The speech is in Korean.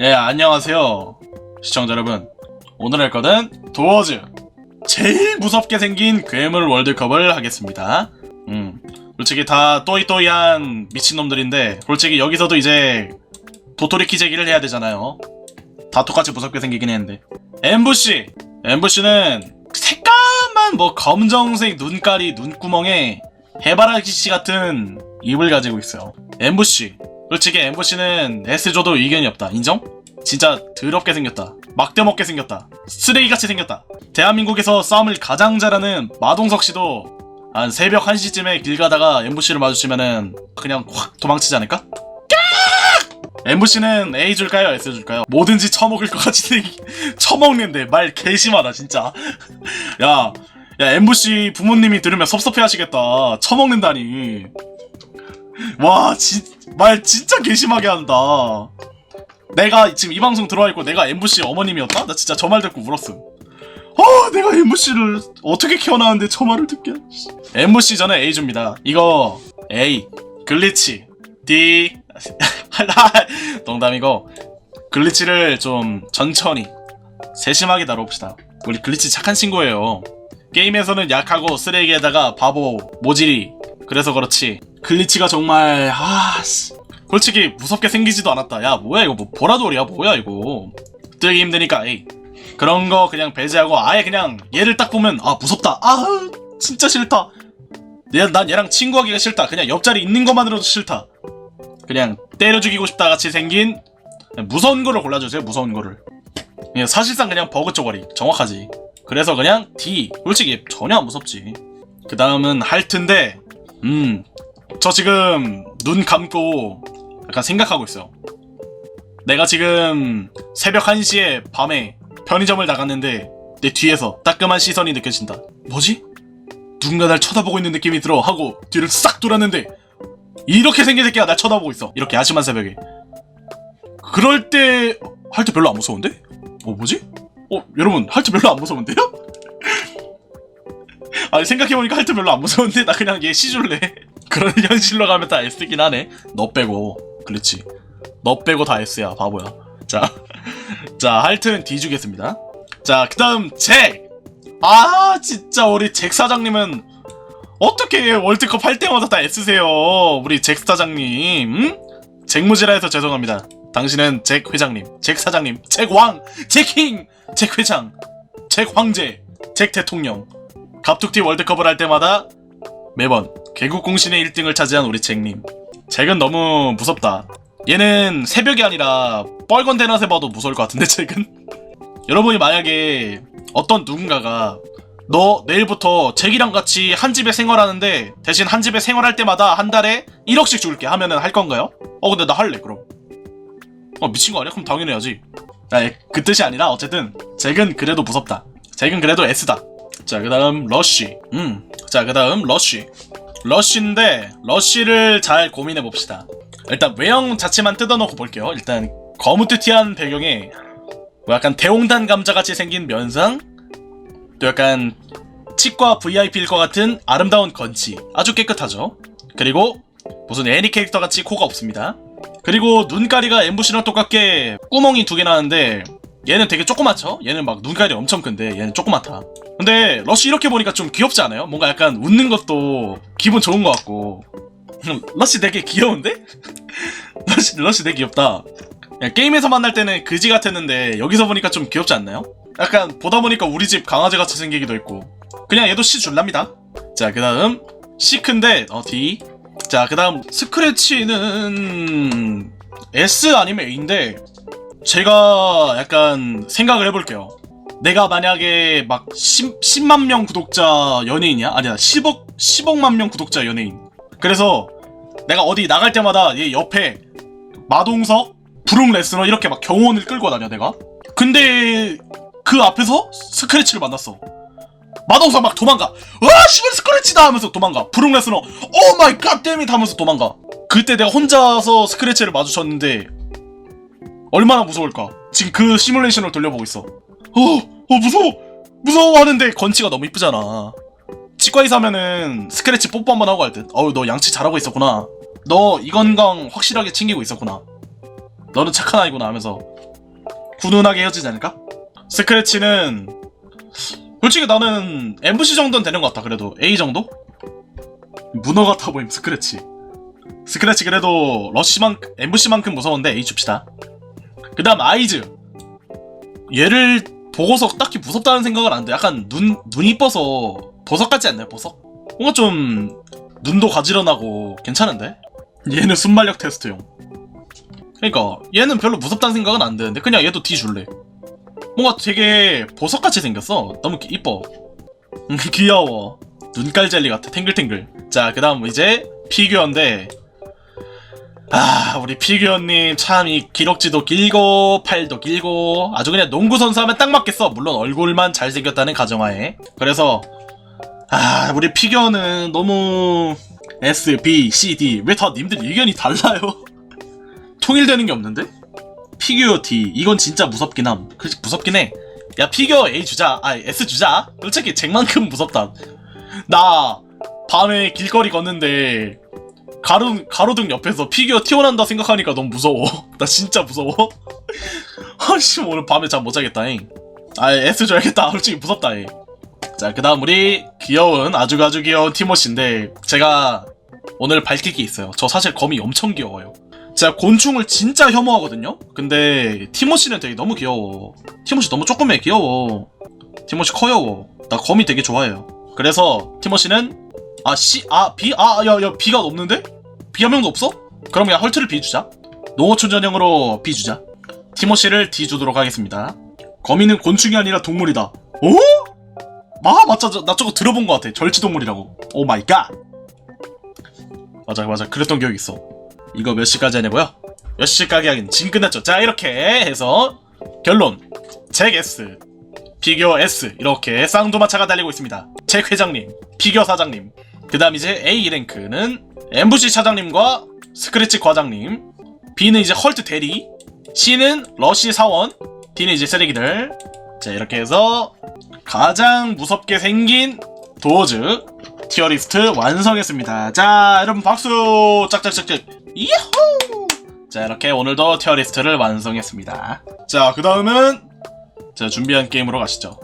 예, 안녕하세요. 시청자 여러분. 오늘 할 거는 도어즈. 제일 무섭게 생긴 괴물 월드컵을 하겠습니다. 음. 솔직히 다 또이또이한 미친놈들인데, 솔직히 여기서도 이제 도토리 키재기를 해야 되잖아요. 다 똑같이 무섭게 생기긴 했는데. 엠부시! 엠부시는 색감만 뭐 검정색 눈깔이 눈구멍에 해바라기씨 같은 입을 가지고 있어요. 엠부시. 솔직히 엠부시는 S줘도 의견이 없다. 인정? 진짜 더럽게 생겼다. 막대먹게 생겼다. 쓰레기같이 생겼다. 대한민국에서 싸움을 가장 잘하는 마동석 씨도 한 새벽 1시쯤에 길 가다가 엠부시를 마주치면은 그냥 확 도망치지 않을까? 엠부시는 A 줄까요? S 줄까요? 뭐든지 처먹을 것 같이 처먹는데 말 개심하다 진짜 야, 야 엠부시 부모님이 들으면 섭섭해 하시겠다 처먹는다니 와, 진, 말 진짜 개심하게 한다. 내가 지금 이 방송 들어와 있고 내가 엠부씨 어머님이었다? 나 진짜 저 말 듣고 울었음. 어, 내가 엠부씨를 어떻게 키워놨는데 저 말을 듣게. 엠부씨 저는 A 줍니다. 이거 A 글리치 D 농담이고 글리치를 좀 천천히 세심하게 다뤄봅시다. 우리 글리치 착한 친구예요. 게임에서는 약하고 쓰레기에다가 바보 모질이 그래서 그렇지 글리치가 정말 아 씨. 솔직히 무섭게 생기지도 않았다. 야 뭐야 이거 뭐 보라돌이야 뭐야 이거. 뜨기 힘드니까 에이. 그런 거 그냥 배제하고 아예 그냥 얘를 딱 보면 아 무섭다. 아 진짜 싫다. 얘, 난 얘랑 친구하기가 싫다. 그냥 옆자리 있는 것만으로도 싫다. 그냥 때려 죽이고 싶다 같이 생긴 무서운 거를 골라주세요 무서운 거를. 그냥 사실상 그냥 버그 쪼가리. 정확하지. 그래서 그냥 D. 솔직히 전혀 안 무섭지. 그 다음은 할트인데 음, 저 지금 눈 감고 약간 생각하고 있어요. 내가 지금 새벽 1시에 밤에 편의점을 나갔는데 내 뒤에서 따끔한 시선이 느껴진다. 뭐지? 누군가 날 쳐다보고 있는 느낌이 들어 하고 뒤를 싹 돌았는데 이렇게 생긴 새끼가 날 쳐다보고 있어. 이렇게 야심한 새벽에. 그럴 때 할트 별로 안 무서운데? 어 뭐지? 어 여러분 할트 별로 안 무서운데요? 아니 생각해보니까 할트 별로 안 무서운데 나 그냥 얘 시줄래 그런 현실로 가면 다 S긴 하네. 너 빼고. 그렇지. 너 빼고 다 S야 바보야. 자, 자 할트는 D 주겠습니다. 자 그 다음 잭 아 진짜 우리 잭 사장님은 어떻게 월드컵 할 때마다 다 S세요 우리 잭 사장님. 응? 잭무지라 해서 죄송합니다. 당신은 잭 회장님 잭 사장님 잭 왕 잭킹 잭 회장 잭 황제 잭 대통령. 갑툭튀 월드컵을 할 때마다 매번 개국 공신의 1등을 차지한 우리 잭님. 잭은 너무 무섭다. 얘는 새벽이 아니라 뻘건 대낮에 봐도 무서울 것 같은데 잭은? 여러분이 만약에 어떤 누군가가 너 내일부터 잭이랑 같이 한 집에 생활하는데 대신 한 집에 생활할 때마다 한 달에 1억씩 줄게 하면은 할 건가요? 어 근데 나 할래 그럼. 어 미친 거 아니야? 그럼 당연히 해야지. 아, 예, 그 뜻이 아니라 어쨌든 잭은 그래도 무섭다. 잭은 그래도 S다. 자, 그 다음, 러쉬. 음. 자, 그 다음, 러쉬. 러쉬인데, 러쉬를 잘 고민해 봅시다. 일단, 외형 자체만 뜯어놓고 볼게요. 일단, 거무튀튀한 배경에, 뭐 약간 대홍단 감자같이 생긴 면상, 또 약간, 치과 VIP일 것 같은 아름다운 건치. 아주 깨끗하죠. 그리고, 무슨 애니 캐릭터 같이 코가 없습니다. 그리고, 눈가리가 엠부시랑 똑같게 구멍이 두 개 나는데, 얘는 되게 조그맣죠? 얘는 막 눈깔이 엄청 큰데 얘는 조그맣다. 근데 러쉬 이렇게 보니까 좀 귀엽지 않아요? 뭔가 약간 웃는 것도 기분 좋은 것 같고. 러쉬 되게 귀여운데? 러쉬, 러쉬 되게 귀엽다. 게임에서 만날 때는 그지 같았는데 여기서 보니까 좀 귀엽지 않나요? 약간 보다 보니까 우리 집 강아지 같이 생기기도 했고. 그냥 얘도 C 줄랍니다. 자, 그 다음 C큰데 어 D. 자, 그 다음 스크래치는 S 아니면 A인데 제가 약간 생각을 해볼게요. 내가 만약에 막 10, 10만 명 구독자 연예인이야? 아니야, 10억, 10억만 명 구독자 연예인. 그래서 내가 어디 나갈 때마다 얘 옆에 마동석, 브룩 레스너 이렇게 막 경호원을 끌고 다녀, 내가. 근데 그 앞에서 스크래치를 만났어. 마동석 막 도망가. 와, 씨발 스크래치다 하면서 도망가. 브룩 레스너, 오 마이 갓 데밋 하면서 도망가. 그때 내가 혼자서 스크래치를 마주쳤는데 얼마나 무서울까? 지금 그 시뮬레이션을 돌려보고 있어. 어, 어 무서워, 무서워 하는데 건치가 너무 이쁘잖아. 치과 의사 하면은 스크래치 뽀뽀 한번 하고 할 듯. 어우 너 양치 잘하고 있었구나. 너 이 건강 확실하게 챙기고 있었구나. 너는 착한 아이구나 하면서 훈훈하게 헤어지지 않을까? 스크래치는 솔직히 나는 MVC 정도는 되는 것 같다 그래도 A 정도? 문어 같아 보임 스크래치 스크래치 그래도 러시만큼 MVC만큼 무서운데 A 줍시다 그 다음 아이즈. 얘를 보고서 딱히 무섭다는 생각은 안 돼. 약간 눈, 눈 이뻐서 보석 같지 않나요 보석? 뭔가 좀 눈도 가지런하고 괜찮은데? 얘는 순발력 테스트용. 그러니까 얘는 별로 무섭다는 생각은 안 드는데 그냥 얘도 D 줄래. 뭔가 되게 보석같이 생겼어. 너무 기- 이뻐. 음, 귀여워. 눈깔 젤리 같아. 탱글탱글. 자 그 다음 이제 피규어인데 아 우리 피규어님 참 이 기럭지도 길고 팔도 길고 아주 그냥 농구 선수 하면 딱 맞겠어. 물론 얼굴만 잘생겼다는 가정하에. 그래서 아 우리 피규어는 너무 S, B, C, D 왜 다 님들 의견이 달라요? 통일되는 게 없는데? 피규어 D 이건 진짜 무섭긴 함. 그렇지 무섭긴 해야 피규어 A 주자. 아 S 주자. 솔직히 잭만큼 무섭다. 나 밤에 길거리 걷는데 가로, 가로등 옆에서 피규어 튀어난다 생각하니까 너무 무서워 나 진짜 무서워 아씨 오늘 밤에 잠 못 자겠다잉 아 S 줘야겠다 솔직히 무섭다잉 자 그 다음 우리 귀여운 아주 아주 귀여운 티모시인데 제가 오늘 밝힐 게 있어요 저 사실 거미 엄청 귀여워요 제가 곤충을 진짜 혐오하거든요? 근데 티모시는 되게 너무 귀여워. 티모시 너무 조그매 귀여워. 티모시 커요. 나 거미 되게 좋아해요. 그래서 티모시는 아 C 아 B 아야야 B가 없는데? B 한 명도 없어? 그럼 그냥 헐트를 B 주자. 농어촌 전형으로 B 주자. 티모시를 D 주도록 하겠습니다. 거미는 곤충이 아니라 동물이다. 어? 마 맞자 저- 나 저거 들어본 것 같아. 절지동물이라고. 오 마이 갓. 맞아 맞아 그랬던 기억이 있어. 이거 몇 시까지 하냐고요? 몇 시까지 하긴 진 끝났죠. 자 이렇게 해서 결론 잭 S 피규어 S 이렇게 쌍두마차가 달리고 있습니다. 잭 회장님, 피규어 사장님, 그 다음 이제 A 랭크는 MVC 차장님과 스크래치 과장님, B는 이제 헐트 대리, C는 러시 사원, D는 이제 쓰레기들. 자 이렇게 해서 가장 무섭게 생긴 도어즈 티어리스트 완성했습니다. 자 여러분 박수 짝짝짝짝 이호! 자 이렇게 오늘도 티어리스트를 완성했습니다. 자 그 다음은 제가 준비한 게임으로 가시죠.